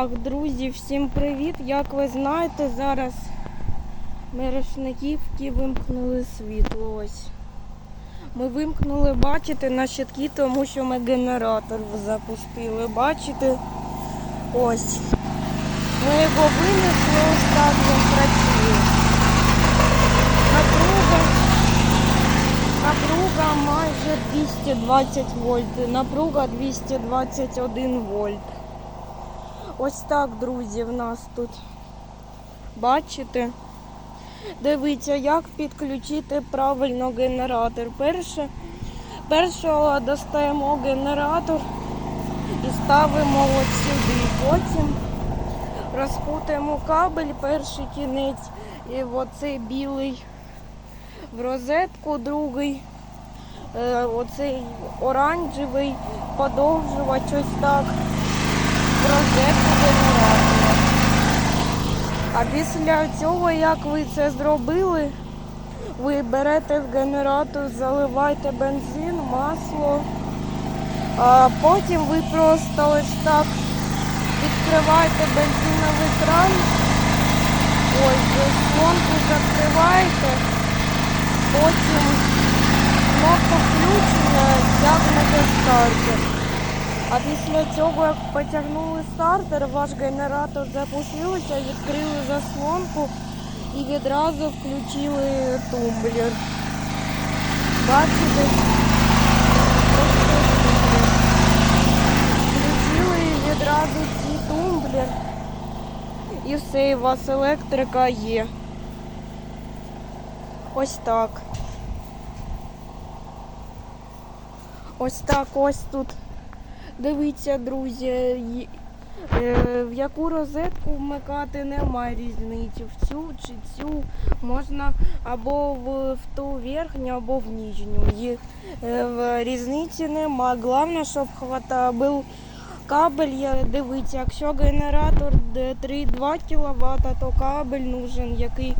Так, друзі, всім привіт! Як ви знаєте, зараз ми Решниківки вимкнули світло. Ось. Ми вимкнули, бачите, на щитки, тому що ми генератор запустили. Бачите? Ось. Ми його винесли, ось так він працює. Напруга, напруга майже 220 вольт, напруга 221 вольт. Ось так, друзі, в нас тут. Бачите? Дивіться, як підключити правильно генератор. Перше, першого достаємо генератор і ставимо от сюди. Потім розпутаємо кабель, перший кінець і оцей білий в розетку, другий. е, Оцей оранжевий подовжувач ось так в розетку. А після цього, як ви це зробили, ви берете в генератор, заливаєте бензин, масло, а потім ви просто ось так відкриваєте бензиновий кран, ось заслонку закриваєте, потім кнопку включення тягнете стартер. А після цього, як потягнули стартер, ваш генератор запустився, відкрили заслонку і відразу включили тумблер. Бачите? Включили відразу цей тумблер. І все, і у вас електрика є. Ось так. Ось так ось тут. Дивіться, друзі, е, в яку розетку вмикати немає різниці. В цю чи цю можна або в, ту верхню, або в нижню. Є, е, в різниці нема. Головне, щоб хвата був кабель. Дивіться, якщо генератор де 3,2 кВт, то кабель нужен, який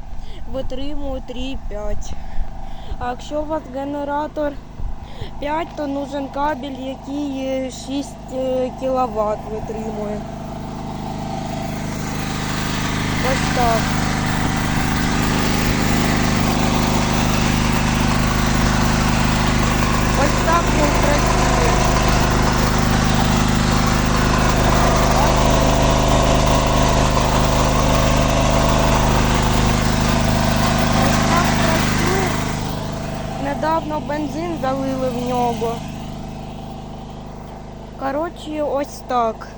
витримує 3,5. А якщо у вас генератор 5, то нужен кабель, який е, 6 кВт витримує. Ось так. Ось так він працює. Ось так працює. Недавно бензин залили в нього. Коротше, ось так.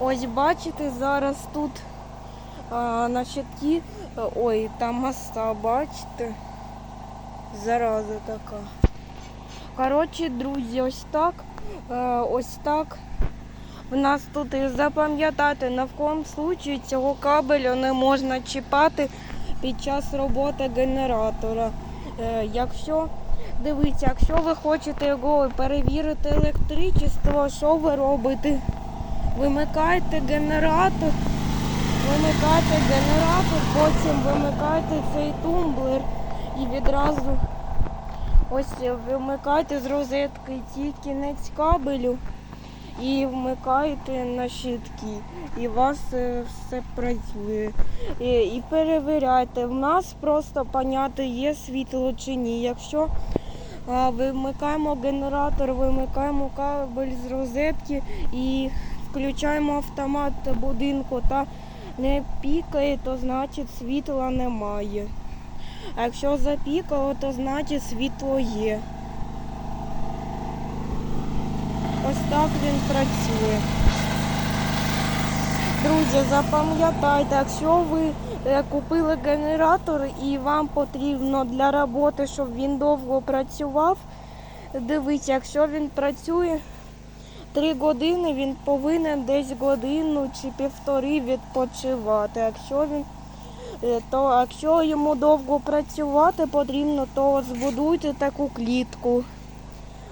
Ось бачите, зараз тут а, на щитки, ой, там моста, бачите? Зараза така. Коротше, друзі, ось так. е, Ось так. В нас тут і запам'ятати, на в коєму случаю цього кабелю не можна чіпати під час роботи генератора. Е, Якщо дивіться, якщо ви хочете його перевірити електричество, що ви робите? Вимикаєте генератор, вимикаєте генератор, потім вимикаєте цей тумблер і відразу ось вимикаєте з розетки ті кінець кабелю і вмикаєте на щитки. І у вас е, все працює. І, і перевіряйте. В нас просто поняти, є світло чи ні. Якщо вимикаємо генератор, вимикаємо кабель з розетки і включаємо автомат будинку та не пікає, то значить світла немає. А якщо запікало, то значить світло є. Ось так він працює. Друзі, запам'ятайте, якщо ви купили генератор і вам потрібно для роботи, щоб він довго працював, дивіться, якщо він працює 3 години, він повинен десь годину чи півтори відпочивати. Якщо він е, то якщо йому довго працювати потрібно, то збудуйте таку клітку.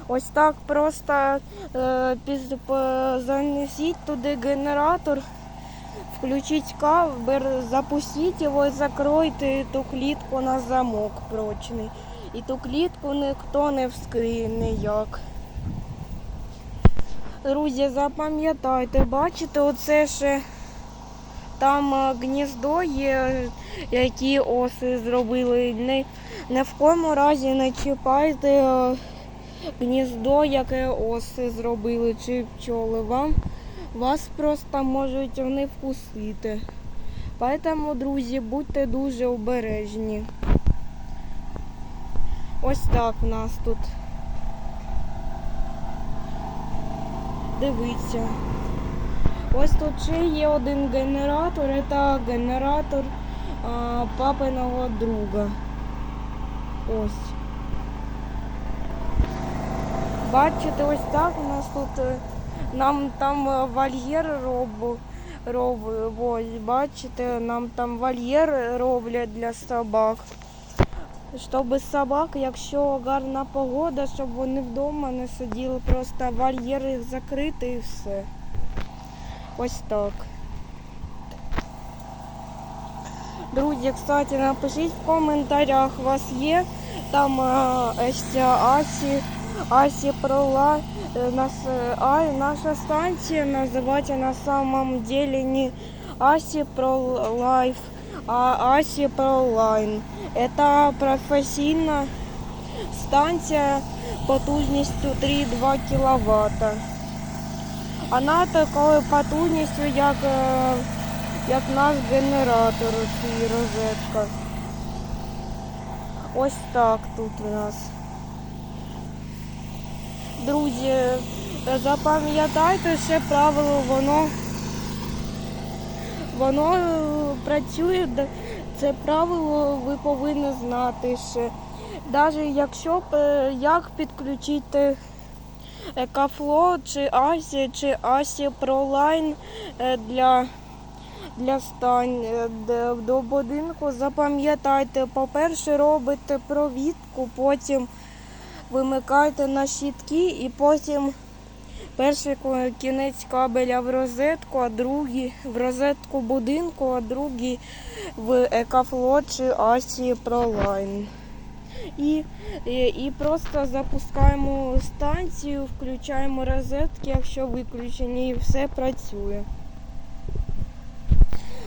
Ось так просто е, занесіть туди генератор, включіть кабель, запустіть його і закройте ту клітку на замок прочний. І ту клітку ніхто не вскриє ніяк. Друзі, запам'ятайте, бачите, оце ще там гніздо є, які оси зробили. Не, не в кому разі не чіпайте е, гніздо, яке оси зробили, чи пчоли. Вам вас просто можуть вони вкусити. Поэтому, друзі, будьте дуже обережні. Ось так в нас тут. Дивіться. Ось тут ще є один генератор, це генератор а, папиного друга. Ось. Бачите, ось так у нас тут е, нам там е, вольєр роб, роб, ось, бачите, нам там вольєр роблять для собак. Щоб собак, якщо гарна погода, щоб вони вдома не сиділи, просто вольєр їх закрити і все. Ось так. Друзі, кстати, напишіть в коментарях, у вас є там е, ось Асі, Асі Прола. Е, Нас, е, а, наша станція називається на самом деле не Асі Про Лайф, а Асі Про Лайн. Це професійна станція потужністю 3,2 кВт. Вона такою потужністю, як, е, як наш генератор, цей розетка. Ось так тут у нас. Друзі, е, запам'ятайте ще правило, воно, воно е, працює, це правило ви повинні знати ще. Навіть якщо е, як підключити Екафло чи Асі, чи Асі Пролайн е, для, для стань е, до будинку. Запам'ятайте, по-перше, робите провідку, потім вимикайте на щітки і потім перший кінець кабеля в розетку, а другий в розетку будинку, а другий в Екафло чи Асі Пролайн. І, і, і просто запускаємо станцію, включаємо розетки, якщо виключені, і все працює.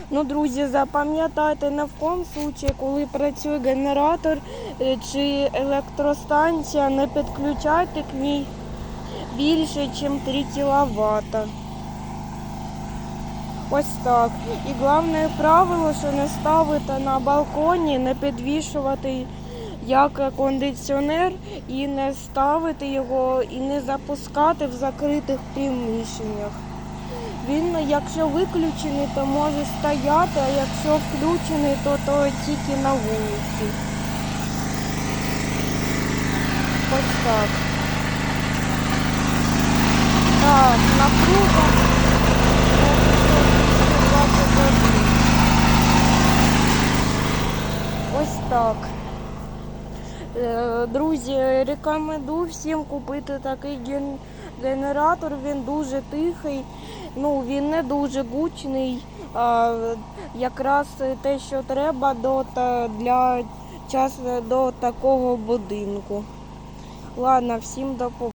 Ну, друзі, запам'ятайте, ні в коєму случаї, коли працює генератор е, чи електростанція, не підключайте к ній більше, ніж 3 кВт. Ось так. І головне правило, що не ставити на балконі, не підвішувати як кондиціонер і не ставити його і не запускати в закритих приміщеннях. Він, якщо виключений, то може стояти, а якщо включений, то, то тільки на вулиці. Ось так. Так, напруга. Ось так. Е, Друзі, рекомендую всім купити такий генератор. Він дуже тихий, ну він не дуже гучний. А якраз те, що треба до та- для часу до такого будинку. Ладно, всім до побачення.